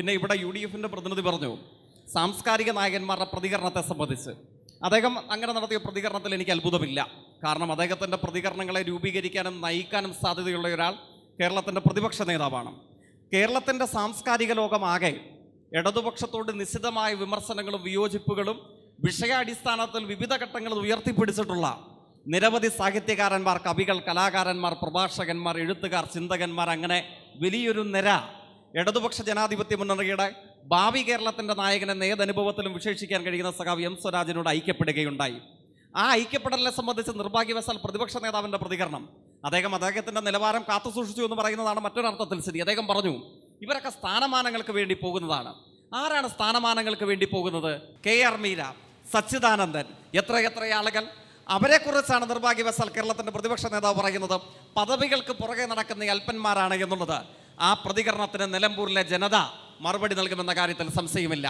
പിന്നെ ഇവിടെ U D എഫിന്റെ പ്രതിനിധി പറഞ്ഞു സാംസ്കാരിക നായകന്മാരുടെ പ്രതികരണത്തെ സംബന്ധിച്ച്. അദ്ദേഹം അങ്ങനെ നടത്തിയ പ്രതികരണത്തിൽ എനിക്ക് അത്ഭുതമില്ല. കാരണം അദ്ദേഹത്തിന്റെ പ്രതികരണങ്ങളെ രൂപീകരിക്കാനും നയിക്കാനും സാധ്യതയുള്ള ഒരാൾ കേരളത്തിന്റെ പ്രതിപക്ഷ നേതാവാണ്. കേരളത്തിന്റെ സാംസ്കാരിക ലോകമാകെ ഇടതുപക്ഷത്തോട് നിശ്ചിതമായ വിമർശനങ്ങളും വിയോജിപ്പുകളും വിഷയാടിസ്ഥാനത്തിൽ വിവിധ ഘട്ടങ്ങളിൽ ഉയർത്തിപ്പിടിച്ചിട്ടുള്ള നിരവധി സാഹിത്യകാരന്മാർ കവികൾ കലാകാരന്മാർ പ്രഭാഷകന്മാർ എഴുത്തുകാർ ചിന്തകന്മാർ അങ്ങനെ വലിയൊരു നിര ഇടതുപക്ഷ ജനാധിപത്യ മുന്നണിയുടെ ഭാവി കേരളത്തിന്റെ നായകനെ ഏതനുഭവത്തിലും വിശേഷിക്കാൻ കഴിയുന്ന സഖാവ് എം സ്വരാജിനോട് ഐക്യപ്പെടുകയുണ്ടായി. ആ ഐക്യപ്പെടലിനെ സംബന്ധിച്ച് നിർഭാഗ്യവശാൽ പ്രതിപക്ഷ നേതാവിന്റെ പ്രതികരണം. അദ്ദേഹം അദ്ദേഹത്തിന്റെ നിലവാരം കാത്തുസൂക്ഷിച്ചു എന്ന് പറയുന്നതാണ് മറ്റൊരർത്ഥത്തിൽ ശരി അദ്ദേഹം പറഞ്ഞു ഇവരൊക്കെ സ്ഥാനമാനങ്ങൾക്ക് വേണ്ടി പോകുന്നതാണ്. ആരാണ് സ്ഥാനമാനങ്ങൾക്ക് വേണ്ടി പോകുന്നത്? K R Meera Sachidanandan. എത്ര എത്ര ആളുകൾ? അവരെക്കുറിച്ചാണ് നിർഭാഗ്യവശാൽ കേരളത്തിന്റെ പ്രതിപക്ഷ നേതാവ് പറയുന്നത്. പദവികൾക്ക് പുറകെ നടക്കുന്ന അല്പന്മാരാണ് എന്നുള്ളത്. ആ പ്രതികരണത്തിന് നിലമ്പൂരിലെ ജനത മറുപടി നൽകുമെന്ന കാര്യത്തിൽ സംശയമില്ല